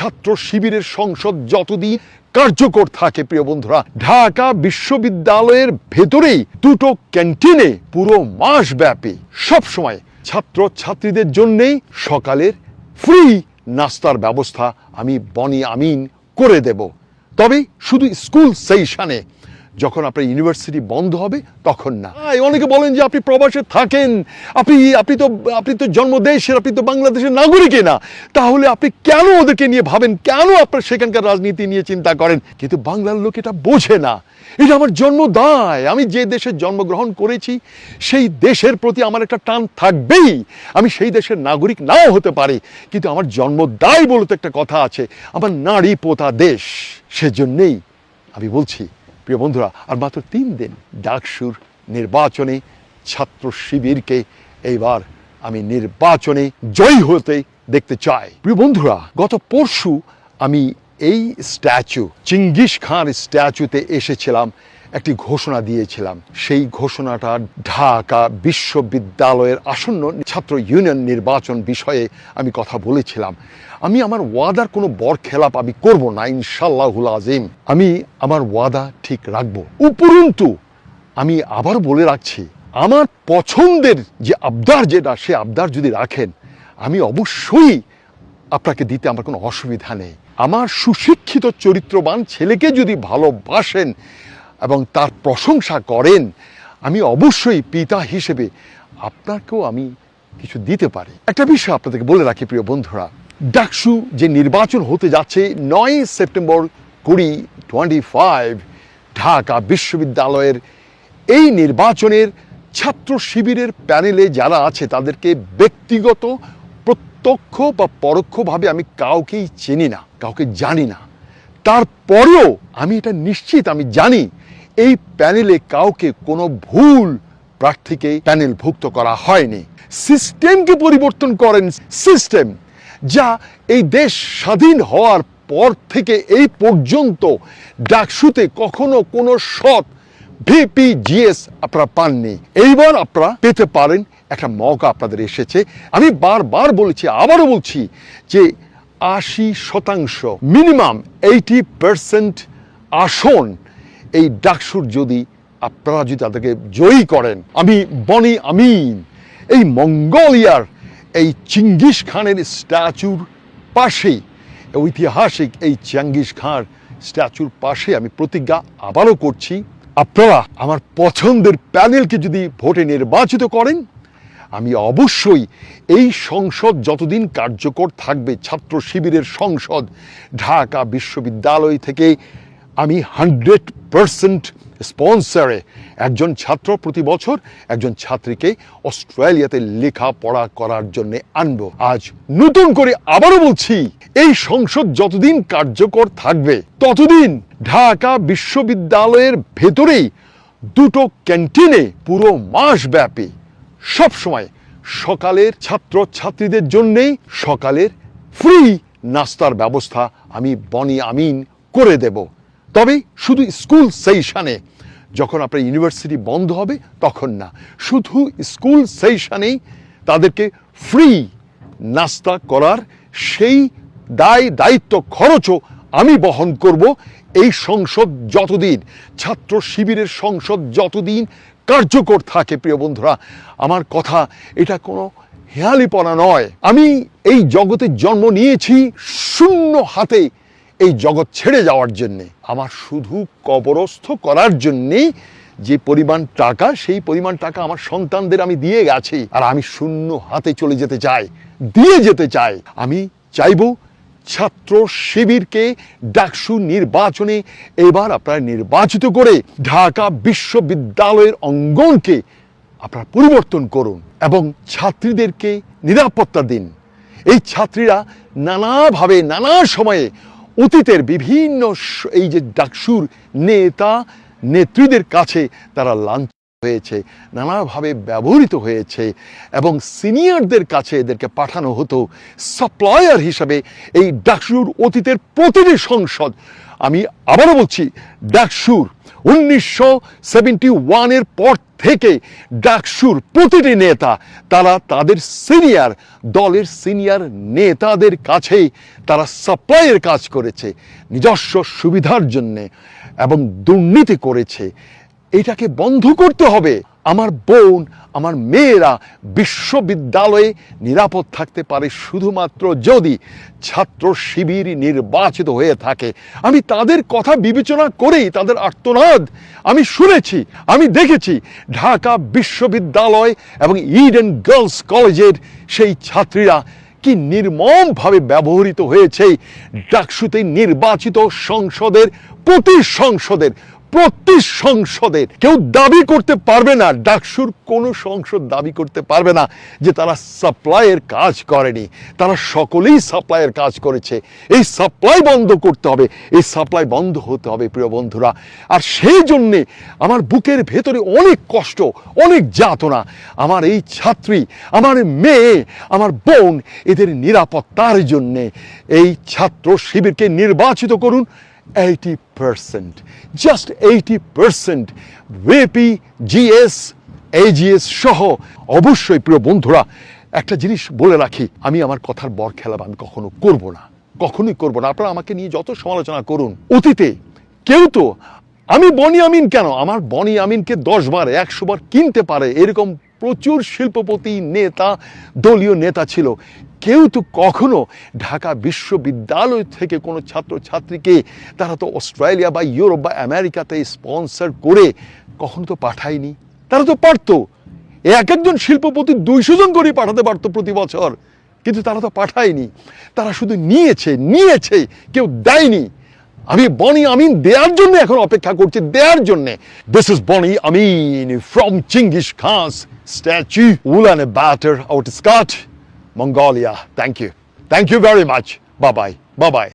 ছাত্র শিবিরের সংসদ যতদিন কার্যকর থাকে, প্রিয় বন্ধুরা, ঢাকা বিশ্ববিদ্যালয়ের ভেতরেই দুটো ক্যান্টিনে পুরো মাস ব্যাপী সব সময় ছাত্র ছাত্রীদের জন্যেই সকালের ফ্রি নাস্তার ব্যবস্থা আমি বনি আমিন করে দেব। তবে শুধু স্কুল সেশনে যখন আপনার ইউনিভার্সিটি বন্ধ হবে, তখন না। অনেকে বলেন যে আপনি প্রবাসে থাকেন, আপনি আপনি তো আপনি তো জন্মদেশের, আপনি তো বাংলাদেশের নাগরিকই না। তাহলে আপনি কেন ওদেরকে নিয়ে ভাবেন? কেন আপনার সেখানকার রাজনীতি নিয়ে চিন্তা করেন? কিন্তু বাংলার লোক এটা বোঝে না। এটা আমার জন্মদায় আমি যে দেশে জন্মগ্রহণ করেছি, সেই দেশের প্রতি আমার একটা টান থাকবেই। আমি সেই দেশের নাগরিক নাও হতে পারি। কিন্তু আমার জন্মদায় বলতে একটা কথা আছে। আমার নারী পোতা দেশ, সেজন্যেই আমি বলছি প্রিয় বন্ধুরা, আর মাত্র তিন দিন ডাকসুর নির্বাচনে ছাত্র শিবিরকে এইবার আমি নির্বাচনে জয়ী হতে দেখতে চাই। প্রিয় বন্ধুরা, গত পরশু আমি এই স্ট্যাচু, চিঙ্গিস খান স্ট্যাচুতে এসেছিলাম। একটি ঘোষণা দিয়েছিলাম। সেই ঘোষণাটা ঢাকা বিশ্ববিদ্যালয়ের আসন্ন ছাত্র ইউনিয়ন নির্বাচন বিষয়ে আমি কথা বলেছিলাম। আমি আমার ওয়াদার কোনো বর খেলাপ আমি করব না ইনশাল্লাহুল আজিম আমি আমার ওয়াদা ঠিক রাখব। উপরন্তু, আমি আবার বলে রাখছি, আমার পছন্দের যে আবদার যেটা, সে আবদার যদি রাখেন, আমি অবশ্যই আপনাকে দিতে আমার কোনো অসুবিধা নেই। আমার সুশিক্ষিত, চরিত্রবান ছেলেকে যদি ভালোবাসেন এবং তার প্রশংসা করেন, আমি অবশ্যই পিতা হিসেবে আপনাকেও আমি কিছু দিতে পারি। একটা বিষয় আপনাদেরকে বলে রাখি, প্রিয় বন্ধুরা। ডাকসু যে নির্বাচন হতে যাচ্ছে নয় সেপ্টেম্বর কুড়ি টোয়েন্টি ফাইভ, ঢাকা বিশ্ববিদ্যালয়ের এই নির্বাচনের ছাত্র শিবিরের প্যানেলে যারা আছে, তাদেরকে ব্যক্তিগত, প্রত্যক্ষ বা পরোক্ষভাবে আমি কাউকেই চিনি না, কাউকে জানি না। তারপরেও আমি এটা নিশ্চিত, আমি জানি এই প্যানেলে কাউকে কোনো ভুল প্রার্থীকে প্যানেলভুক্ত করা হয়নি। সিস্টেমকে পরিবর্তন করেন সিস্টেম, যা এই দেশ স্বাধীন হওয়ার পর থেকে এই পর্যন্ত ডাকসুতে কখনো কোনো সৎ ভিপিজিএস আপনারা পাননি। এইবার আপনারা পেতে পারেন, একটা মৌকা আপনাদের এসেছে। আমি বারবার বলেছি, আবারও বলছি যে আশি শতাংশ মিনিমাম এইটি পার্সেন্ট আসন এই ডাকসুর যদি আপনারা যদি তাদেরকে জয়ী করেন, আমি বনি আমিন, এই মঙ্গোলিয়ার এই চিঙ্গিস খানের স্ট্যাচুর পাশেই ঐতিহাসিক এই চিঙ্গিস খান স্ট্যাচুর পাশে আমি প্রতিজ্ঞা আবারও করছি, আপনারা আমার পছন্দের প্যানেলকে যদি ভোটে নির্বাচিত করেন, আমি অবশ্যই এই সংসদ যতদিন কার্যকর থাকবে ছাত্র শিবিরের সংসদ ঢাকা বিশ্ববিদ্যালয় থেকে আমি হান্ড্রেড পারসেন্ট স্পন্সারে একজন ছাত্র প্রতি বছর একজন ছাত্রীকে অস্ট্রেলিয়াতে লেখাপড়া করার জন্য আনব। আজ নতুন করে আবারও বলছি, এই সংসদ যতদিন কার্যকর থাকবে, ততদিন ঢাকা বিশ্ববিদ্যালয়ের ভেতরেই দুটো ক্যান্টিনে পুরো মাস ব্যাপী সবসময় সকালের ছাত্র ছাত্রীদের জন্যেই সকালের ফ্রি নাস্তার ব্যবস্থা আমি বনি আমিন করে দেব। তবে শুধু স্কুল সেশনে যখন আপনার ইউনিভার্সিটি বন্ধ হবে তখন না। শুধু স্কুল সেশনেই তাদেরকে ফ্রি নাস্তা করার সেই দায়, দায়িত্ব, খরচও আমি বহন করব এই সংসদ যতদিন, ছাত্র শিবিরের সংসদ যতদিন কার্যকর থাকে প্রিয় বন্ধুরা, আমার কথা এটা কোনো হেয়ালিপনা নয়। আমি এই জগতে জন্ম নিয়েছি শূন্য হাতে এই জগৎ ছেড়ে যাওয়ার জন্যে, আমার শুধু কবরস্থ করার জন্যেই যে পরিমাণ টাকা, সেই পরিমাণ টাকা আমার সন্তানদের আমি দিয়ে গেছি আর আমি শূন্য হাতে চলে যেতে চাই, দিয়ে যেতে চাই। আমি চাইব ছাত্র শিবিরকে ডাকসু নির্বাচনে এবার আপনারা নির্বাচিত করে ঢাকা বিশ্ববিদ্যালয়ের অঙ্গনকে আপনারা পরিবর্তন করুন এবং ছাত্রীদেরকে নিরাপত্তা দিন। এই ছাত্রীরা নানাভাবে, নানা সময়ে অতীতের বিভিন্ন এই যে ডাকসুর নেতা, নেত্রীদের কাছে তারা লাঞ্ছ হয়েছে, নানাভাবে ব্যবহৃত হয়েছে এবং সিনিয়রদের কাছে এদেরকে পাঠানো হতো সাপ্লায়ার হিসাবে এই ডাকসুর অতীতের প্রতিটি সংসদ। আমি আবারও বলছি, ডাকসুর উনিশশো সেভেন্টি ওয়ানের পর থেকে ডাকসুর প্রতিটি নেতা, তারা তাদের সিনিয়র, দলের সিনিয়র নেতাদের কাছেই তারা সাপ্লাইয়ের কাজ করেছে, নিজস্ব সুবিধার জন্যে এবং দুর্নীতি করেছে। এটাকে বন্ধ করতে হবে। আমার বোন, আমার মেয়েরা বিশ্ববিদ্যালয়ে নিরাপদ থাকতে পারে শুধুমাত্র যদি ছাত্র শিবির নির্বাচিত হয়ে থাকে। আমি তাদের কথা বিবেচনা করেই তাদের আর্তনাদ আমি শুনেছি, আমি দেখেছি। ঢাকা বিশ্ববিদ্যালয় এবং ইডেন গার্লস কলেজের সেই ছাত্রীরা কি নির্মমভাবে ব্যবহৃত হয়েছে। ডাকসুতে নির্বাচিত সংসদের প্রতি সংসদের প্রতি সংসদের কেউ দাবি করতে পারবে না, ডাকসুর কোনো সংসদ দাবি করতে পারবে না যে তারা সাপ্লাইয়ের কাজ করেনি। তারা সকলেই সাপ্লাইয়ের কাজ করেছে। এই সাপ্লাই বন্ধ করতে হবে, এই সাপ্লাই বন্ধ হতে হবে প্রিয় বন্ধুরা। আর সেই জন্যে আমার বুকের ভেতরে অনেক কষ্ট, অনেক যাতনা। আমার এই ছাত্রী, আমার মেয়ে, আমার বোন, এদের নিরাপত্তার জন্যে এই ছাত্র শিবিরকে নির্বাচিত করুন। Eighty percent just eighty percent VP GS AGS সহ অবশ্যই প্রিয় বন্ধুরা, একটা জিনিস বলে রাখি, আমি আমার কথার বর খেলাম আমি কখনো করব না, কখনোই করব না। আপনারা আমাকে নিয়ে যত সমালোচনা করুন, অতীতে কেউ তো, আমি বনি আমিন কেন? আমার বনি আমিনকে দশ বার একশো বার কিনতে পারে, এরকম প্রচুর শিল্পপতি, নেতা, দলীয় নেতা ছিল। কেউ তো কখনো ঢাকা বিশ্ববিদ্যালয় থেকে কোনো ছাত্র ছাত্রীকে তারা তো অস্ট্রেলিয়া বা ইউরোপ বা আমেরিকাতে স্পন্সর করে কখনো তো পাঠায়নি। তারা তো পারতো। এক একজন শিল্পপতি দুইশো জন করে পাঠাতে পারতো প্রতি বছর। কিন্তু তারা তো পাঠায়নি। তারা শুধু নিয়েছে নিয়েছে, কেউ দেয়নি। আমি বনি আমিন দেওয়ার জন্য এখন অপেক্ষা করছি দেওয়ার জন্য। This is Boni Amin from Genghis Khan statue Ulaanbaatar outskirt Mongolia. Thank you. Thank you very much. Bye bye. Bye bye.